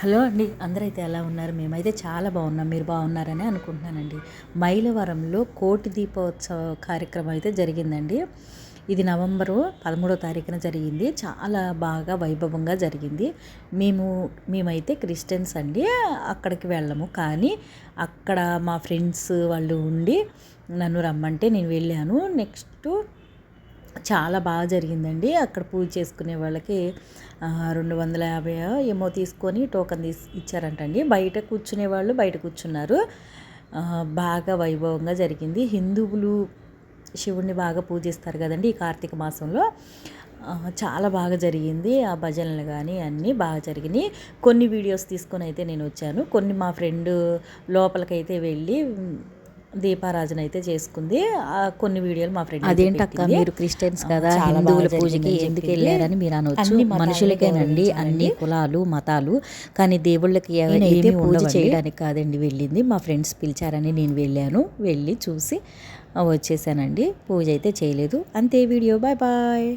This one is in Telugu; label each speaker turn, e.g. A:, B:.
A: హలో అండి అందరైతే ఎలా ఉన్నారు? మేమైతే చాలా బాగున్నాం మీరు బాగున్నారని అనుకుంటున్నానండి. మైలవరంలో కోటి దీపోత్సవ కార్యక్రమం అయితే జరిగిందండి. ఇది నవంబరు పదమూడో తారీఖున జరిగింది. చాలా బాగా వైభవంగా జరిగింది. మేము మేమైతే క్రిస్టియన్స్ అండి అక్కడికి వెళ్ళము. కానీ అక్కడ మా ఫ్రెండ్స్ వాళ్ళు ఉండి నన్ను రమ్మంటే నేను వెళ్ళాను. నెక్స్ట్ చాలా బాగా జరిగిందండి. అక్కడ పూజ చేసుకునే వాళ్ళకి రెండు వందల యాభై ఏమో తీసుకొని టోకన్ తీసి ఇచ్చారంటండి. బయట కూర్చునే వాళ్ళు బయట కూర్చున్నారు. బాగా వైభవంగా జరిగింది. హిందువులు శివుణ్ణి బాగా పూజిస్తారు కదండి ఈ కార్తీక మాసంలో. చాలా బాగా జరిగింది. ఆ భజనలు కానీ అన్నీ బాగా జరిగినాయి. కొన్ని వీడియోస్ తీసుకొని అయితే నేను వచ్చాను. కొన్ని మా ఫ్రెండ్ లోపలికైతే వెళ్ళి దీపారాజన అయితే చేసుకుంది. ఆ కొన్ని వీడియోలు మా ఫ్రెండ్
B: అదేంటక్క మీరు క్రిస్టియన్స్ కదా హిందువుల పూజకి ఎందుకు. వెళ్ళారని మీరు అనవచ్చు మనుషులకేనండి అన్ని. కులాలు మతాలు కానీ దేవుళ్ళకి ఏమీ పూజ. చేయడానికి కాదండి వెళ్ళింది. మా ఫ్రెండ్స్ పిలిచారని నేను వెళ్ళాను. వెళ్ళి చూసి వచ్చేసానండి. పూజ అయితే చేయలేదు. అంతే వీడియో. Bye bye.